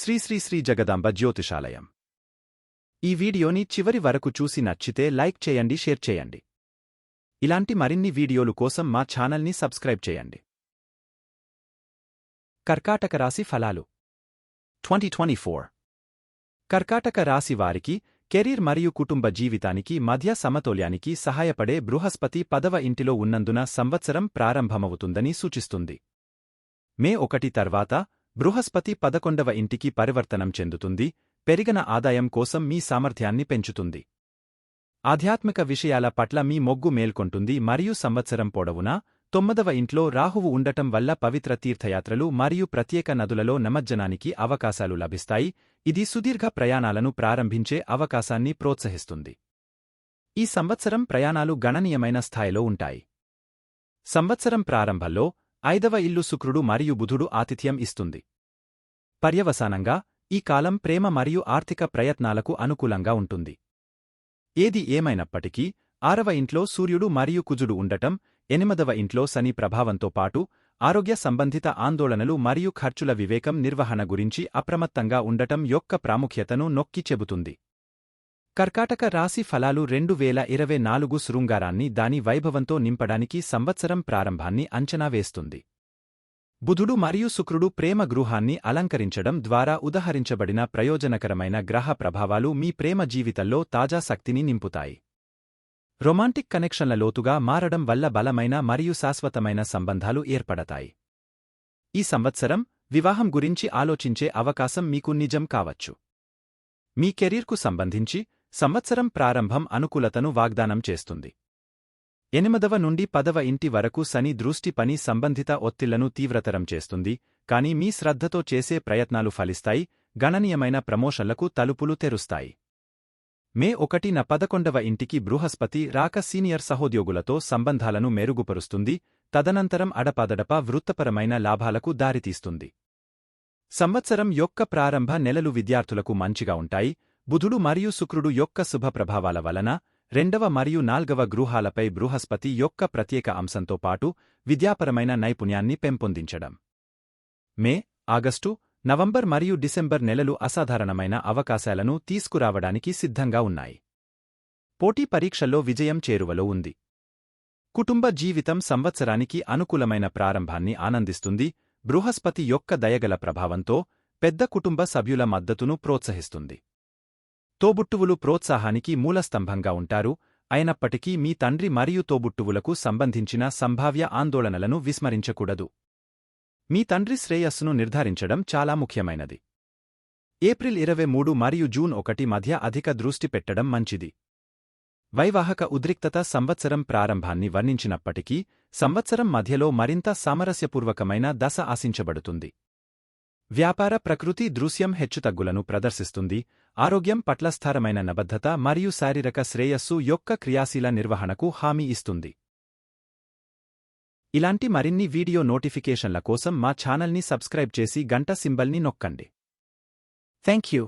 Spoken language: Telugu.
శ్రీశ్రీశ్రీ జగదాంబ జ్యోతిషాలయం. ఈ వీడియోని చివరి వరకు చూసి నచ్చితే లైక్ చేయండి షేర్ చేయండి. ఇలాంటి మరిన్ని వీడియోలు కోసం మా ఛానల్ని సబ్స్క్రైబ్ చేయండి. కర్కాటక రాశి ఫలాలు. 2024 కర్కాటక రాశి వారికి కెరీర్ మరియు కుటుంబ జీవితానికి మధ్య సమతౌల్యానికి సహాయపడే బృహస్పతి పదవ ఇంటిలో ఉన్నందున సంవత్సరం ప్రారంభమవుతుందని సూచిస్తుంది. మే ఒకటి తర్వాత బృహస్పతి పదకొండవ ఇంటికి పరివర్తనం చెందుతుంది పెరిగిన ఆదాయం కోసం మీ సామర్థ్యాన్ని పెంచుతుంది. ఆధ్యాత్మిక విషయాల పట్ల మీ మొగ్గు మేల్కొంటుంది మరియు సంవత్సరం పొడవునా తొమ్మిదవ ఇంట్లో రాహువు ఉండటం వల్ల పవిత్ర తీర్థయాత్రలు మరియు ప్రత్యేక నదులలో నమజ్జనానికి అవకాశాలు లభిస్తాయి ఇది సుదీర్ఘ ప్రయాణాలను ప్రారంభించే అవకాశాన్ని ప్రోత్సహిస్తుంది. ఈ సంవత్సరం ప్రయాణాలు గణనీయమైన స్థాయిలో ఉంటాయి. సంవత్సరం ప్రారంభంలో ఐదవ ఇల్లు శుక్రుడు మరియు బుధుడు ఆతిథ్యం ఇస్తుంది. పర్యవసానంగా ఈ కాలం ప్రేమ మరియు ఆర్థిక ప్రయత్నాలకు అనుకూలంగా ఉంటుంది. ఏది ఏమైనప్పటికీ ఆరవ ఇంట్లో సూర్యుడు మరియు కుజుడు ఉండటం ఎనిమిదవ ఇంట్లో శని ప్రభావంతో పాటు ఆరోగ్య సంబంధిత ఆందోళనలు మరియు ఖర్చుల వివేకం నిర్వహణ గురించి అప్రమత్తంగా ఉండటం యొక్క ప్రాముఖ్యతను నొక్కి చెబుతుంది. కర్కాటక రాశి ఫలాలు రెండు వేల ఇరవై నాలుగు శృంగారాన్ని దాని వైభవంతో నింపడానికి సంవత్సరం ప్రారంభాన్ని అంచనా వేస్తుంది. బుధుడు మరియు శుక్రుడు ప్రేమ గృహాన్ని అలంకరించడం ద్వారా ఉదహరించబడిన ప్రయోజనకరమైన గ్రహ ప్రభావాలు మీ ప్రేమ జీవితంలో తాజా శక్తిని నింపుతాయి. రొమాంటిక్ కనెక్షన్ల లోతుగా మారడం వల్ల బలమైన మరియు శాశ్వతమైన సంబంధాలు ఏర్పడతాయి. ఈ సంవత్సరం వివాహం గురించి ఆలోచించే అవకాశం మీకు నిజం కావచ్చు. మీ కెరీర్కు సంబంధించి సంవత్సరం ప్రారంభం అనుకూలతను వాగ్దానం చేస్తుంది. ఎనిమిదవ నుండి పదవ ఇంటి వరకు శని దృష్టి పని సంబంధిత ఒత్తిళ్ళను తీవ్రతరం చేస్తుంది కానీ మీ శ్రద్ధతో చేసే ప్రయత్నాలు ఫలిస్తాయి గణనీయమైన ప్రమోషన్లకు తలుపులు తెరుస్తాయి. మే ఒకటిన పదకొండవ ఇంటికి బృహస్పతి రాక సీనియర్ సహోద్యోగులతో సంబంధాలను మెరుగుపరుస్తుంది తదనంతరం అడపాదడపా వృత్తపరమైన లాభాలకు దారితీస్తుంది. సంవత్సరం యొక్క ప్రారంభ నెలలు విద్యార్థులకు మంచిగా ఉంటాయి బుధుడు మరియు శుక్రుడు యొక్క శుభ ప్రభావాల వలన రెండవ మరియు నాల్గవ గృహాలపై బృహస్పతి యొక్క ప్రత్యేక అంశంతో పాటు విద్యాపరమైన నైపుణ్యాన్ని పెంపొందించడం. మే ఆగస్టు నవంబర్ మరియు డిసెంబర్ నెలలు అసాధారణమైన అవకాశాలను తీసుకురావడానికి సిద్ధంగా ఉన్నాయి. పోటీ పరీక్షల్లో విజయం చేరువలో ఉంది. కుటుంబ జీవితం సంవత్సరానికి అనుకూలమైన ప్రారంభాన్ని ఆనందిస్తుంది బృహస్పతి యొక్క దయగల ప్రభావంతో పెద్ద కుటుంబ సభ్యుల మద్దతును ప్రోత్సహిస్తుంది. తోబుట్టువులు ప్రోత్సాహానికి మూలస్తంభంగా ఉంటారు. అయినప్పటికీ మీ తండ్రి మరియు తోబుట్టువులకు సంబంధించిన సంభావ్య ఆందోళనలను విస్మరించకూడదు. మీ తండ్రి శ్రేయస్సును నిర్ధారించడం చాలా ముఖ్యమైనది. ఏప్రిల్ ఇరవై మూడు మరియు జూన్ ఒకటి మధ్య అధిక దృష్టి పెట్టడం మంచిది. వైవాహక ఉద్రిక్తత సంవత్సరం ప్రారంభాన్ని వర్ణించినప్పటికీ సంవత్సరం మధ్యలో మరింత సామరస్యపూర్వకమైన దశ ఆశించబడుతుంది. వ్యాపార ప్రకృతి దృశ్యం హెచ్చుతగ్గులను ప్రదర్శిస్తుంది. ఆరోగ్యం పట్ల స్థిరమైన నబద్ధత మరియు శారీరక శ్రేయస్సు యొక్క క్రియాశీల నిర్వహణకు హామీ ఇస్తుంది. ఇలాంటి మరిన్ని వీడియో నోటిఫికేషన్ల కోసం మా ఛానల్ని సబ్స్క్రైబ్ చేసి గంట సింబల్ని నొక్కండి. Thank you.